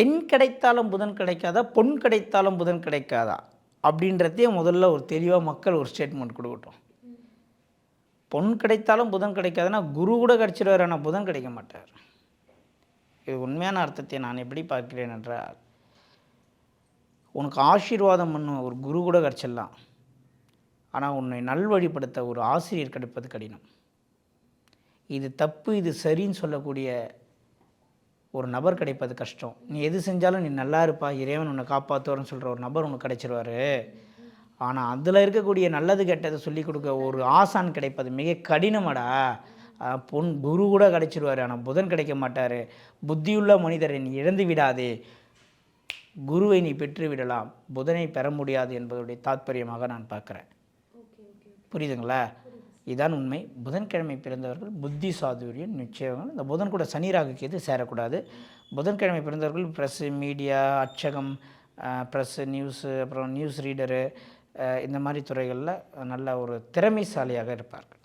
பெண் கிடைத்தாலும் புதன் கிடைக்காதா பொன் கிடைத்தாலும் புதன் கிடைக்காதா? அப்படின்றதே முதல்ல ஒரு தெளிவாக மக்கள் ஒரு ஸ்டேட்மெண்ட் கொடுக்கட்டும். பொன் கிடைத்தாலும் புதன் கிடைக்காதுன்னா குரு கூட கிடச்சிடுவார் ஆனால் புதன் கிடைக்க மாட்டார். இது உண்மையான அர்த்தத்தை நான் எப்படி பார்க்கிறேன் என்றால் உனக்கு ஆசீர்வாதம் பண்ண ஒரு குரு கூட கிடச்சிடலாம். ஆனால் உன்னை நல்வழிப்படுத்த ஒரு ஆசிரியர் கிடைப்பது கடினம். இது தப்பு இது சரின்னு சொல்லக்கூடிய ஒரு நபர் கிடைப்பது கஷ்டம். நீ எது செஞ்சாலும் நீ நல்லா இருப்பா இறைவன் உன்னை காப்பாற்றுவார்னு சொல்கிற ஒரு நபர் உனக்கு கிடைச்சிருவாரு. ஆனால் அதில் இருக்கக்கூடிய நல்லது கெட்டதை சொல்லிக் கொடுக்க ஒரு ஆசான் கிடைப்பது மிக கடினமடா. பொன் குரு கூட கிடைச்சிருவாரு ஆனால் புதன் கிடைக்க மாட்டார். புத்தியுள்ள மனிதரை நீ இழந்து விடாதே. குருவை நீ பெற்று விடலாம். புதனை பெற முடியாது என்பதுடைய தாத்பரியமாக நான் பார்க்குறேன். புரியுதுங்களா? இதுதான் உண்மை. புதன்கிழமை பிறந்தவர்கள் புத்தி சாதுரியம் நிச்சயம் இந்த புதன் கூட சனி ராகு சேரக்கூடாது. புதன்கிழமை பிறந்தவர்கள் ப்ரெஸ்ஸு மீடியா அச்சகம் ப்ரெஸ்ஸு நியூஸு அப்புறம் நியூஸ் ரீடரு இந்த மாதிரி துறைகளில் நல்ல ஒரு திறமைசாலியாக இருப்பார்கள்.